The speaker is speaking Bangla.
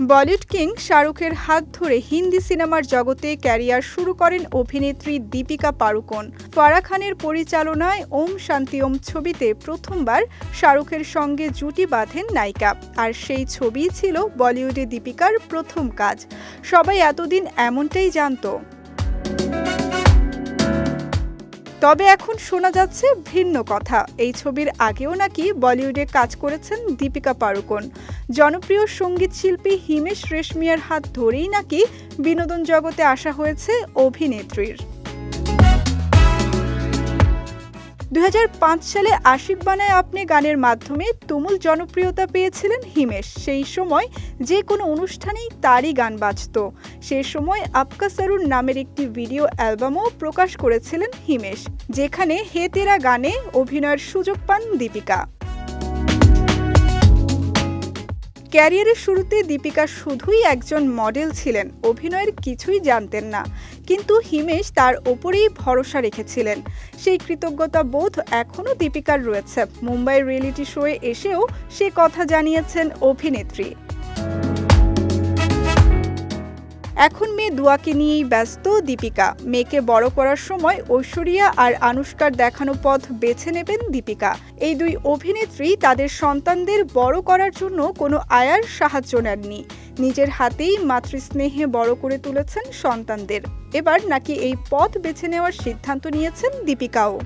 বলিউড কিং শাহরুখের হাত ধরে হিন্দি সিনেমার জগতে ক্যারিয়ার শুরু করেন অভিনেত্রী দীপিকা পাড়ুকোন। ফারা খানের পরিচালনায় ওম শান্তি ওম ছবিতে প্রথমবার শাহরুখের সঙ্গে জুটি বাঁধেন নায়িকা। আর সেই ছবিই ছিল বলিউডে দীপিকার প্রথম কাজ। সবাই এতদিন এমনটাই জানতো। তবে এখন শোনা যাচ্ছে ভিন্ন কথা। এই ছবির আগেও নাকি বলিউডে কাজ করেছেন দীপিকা পাড়ুকোন। জনপ্রিয় সংগীত শিল্পী হিমেশ রেশমিয়ার হাত ধরেই নাকি বিনোদন জগতে আসা হয়েছে অভিনেত্রীর। দু হাজার পাঁচ সালে আশিক বানায় আপনি গানের মাধ্যমে তুমুল জনপ্রিয়তা পেয়েছিলেন হিমেশ। সেই সময় যে কোনো অনুষ্ঠানেই তারই গান বাজত। সে সময় আপকা সারুর নামের একটি ভিডিও অ্যালবামও প্রকাশ করেছিলেন হিমেশ, যেখানে হে তেরা গানে অভিনয়ের সুযোগ পান দীপিকা। ক্যারিয়ারের শুরুতে দীপিকা শুধুই একজন মডেল ছিলেন, অভিনয়ের কিছুই জানতেন না। কিন্তু হিমেশ তার ওপরেই ভরসা রেখেছিলেন। সেই কৃতজ্ঞতা বোধ এখনও দীপিকার রয়েছে। মুম্বাইয়ের রিয়েলিটি শোয়ে এসেও সে কথা জানিয়েছেন অভিনেত্রী। এখন মেয়ে দুয়াকে নিয়েই ব্যস্ত দীপিকা। মেয়েকে বড় করার সময় ঐশ্বরিয়া আর আনুষ্কার দেখানো পথ বেছে নেবেন দীপিকা। এই দুই অভিনেত্রী তাদের সন্তানদের বড় করার জন্য কোনো আয়ার সাহায্য নেননি। নিজের হাতেই মাতৃস্নেহে বড় করে তুলেছেন সন্তানদের। এবার নাকি এই পথ বেছে নেওয়ার সিদ্ধান্ত নিয়েছেন দীপিকাও।